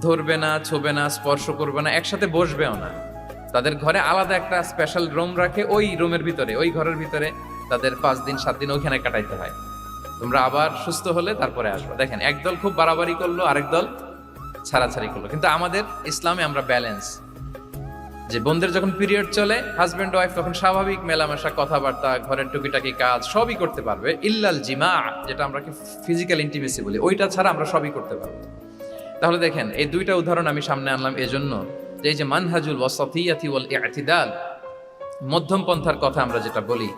ধরবে না, ছোবে না, স্পর্শ করবে না, একসাথে বসবেও না। তাদের ঘরে আলাদা একটা স্পেশাল রুম রাখে ওই রুমের ভিতরে, ওই ঘরের ভিতরে তাদের পাঁচ দিন, সাত দিন ওইখানে কাটাইতে হয়। তোমরা আবার সুস্থ হলে তারপরে আসবে। দেখেন একদল খুব বাড়াবাড়ি করল, আরেক দল ছাড়াছাড়ি করল। কিন্তু আমাদের ইসলামে আমরা ব্যালেন্স যে বোনদের যখন পিরিয়ড চলে হাজব্যান্ড ওয়াইফ তখন স্বাভাবিক মেলামেশা, কথাবার্তা, ঘরের টুকিটাকি কাজ, সবই করতে পারবে। ইল্লাল জিমা, যেটা আমরা কি ফিজিক্যাল ইন্টিমেসি বলি, ওইটা ছাড়া আমরা সবই করতে পারব তাহলে দেখেন, এই দুইটা উদাহরণ আমি সামনে আনলাম এজন্য যে এই যে মানহাজুল ওয়াসাফিয়াতি ওয়াল ইআতিদাল মধ্যম পন্থার কথা আমরা যেটা বলি,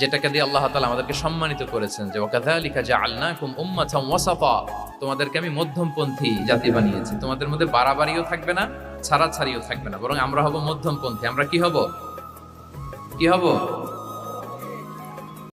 যেটাকে দিয়ে আল্লাহ তাআলা আমাদেরকে সম্মানিত করেছেন যে, ওয়াকাযালিকা জাআলনাকুম উম্মাতাম ওয়াসাফা তোমাদেরকে আমি মধ্যমপন্থী জাতি বানিয়েছি। তোমাদের মধ্যে বাড়াবাড়িও থাকবে না, ছাড়াছাড়িও থাকবে না, বরং আমরা হব মধ্যমপন্থী। আমরা কি হব? কি হব?